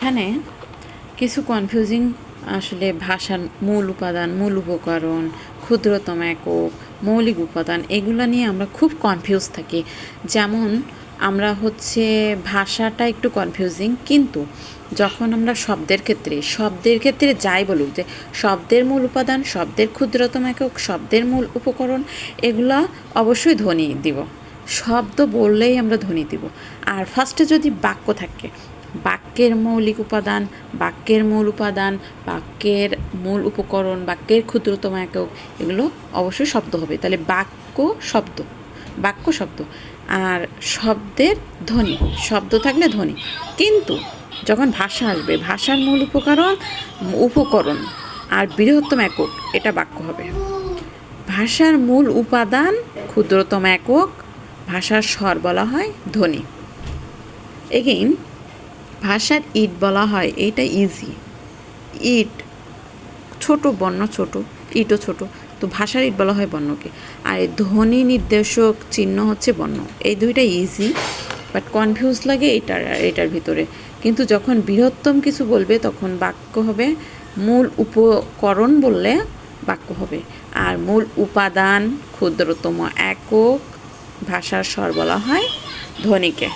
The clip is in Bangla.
এখানে কিছু কনফিউজিং আসলে ভাষার মূল উপাদান, মূল উপকরণ, ক্ষুদ্রতম একক, মৌলিক উপাদান, এগুলো নিয়ে আমরা খুব কনফিউজ থাকি। যেমন আমরা হচ্ছে ভাষাটা একটু কনফিউজিং কিন্তু যখন আমরা শব্দের ক্ষেত্রে শব্দের ক্ষেত্রে যাই বলুক যে শব্দের মূল উপাদান, শব্দের ক্ষুদ্রতম একক, শব্দের মূল উপকরণ, এগুলা অবশ্যই ধ্বনি দিব। শব্দ বললেই আমরা ধ্বনি দিব। আর ফার্স্টে যদি বাক্য থাকে বাক্যের মৌলিক উপাদান, বাক্যের মূল উপাদান, বাক্যের মূল উপকরণ, বাক্যের ক্ষুদ্রতম একক, এগুলো অবশ্যই শব্দ হবে। তাহলে বাক্য শব্দ বাক্য শব্দ। আর শব্দের ধ্বনি, শব্দ থাকলে ধ্বনি। কিন্তু যখন ভাষা আসবে, ভাষার মূল উপকরণ উপকরণ আর বৃহত্তম একক, এটা বাক্য হবে। ভাষার মূল উপাদান, ক্ষুদ্রতম একক, ভাষার স্বর বলা হয় ধ্বনি। এগেইন ভাষার ইট বলা হয়, এটা ইজি ইট ছোট, বর্ণ ছোট, ইটও ছোট, তো ভাষার ইট বলা হয় বর্ণকে। আর এই ধ্বনি নির্দেশক চিহ্ন হচ্ছে বর্ণ। এই দুইটা ইজি বাট কনফিউজ লাগে এটার এটার ভিতরে। কিন্তু যখন বৃহত্তম কিছু বলবে, তখন বাক্য হবে মূল উপকরণ বললে বাক্য হবে। আর মূল উপাদান ক্ষুদ্রতম একক ভাষার স্বর বলা হয় ধ্বনিকে।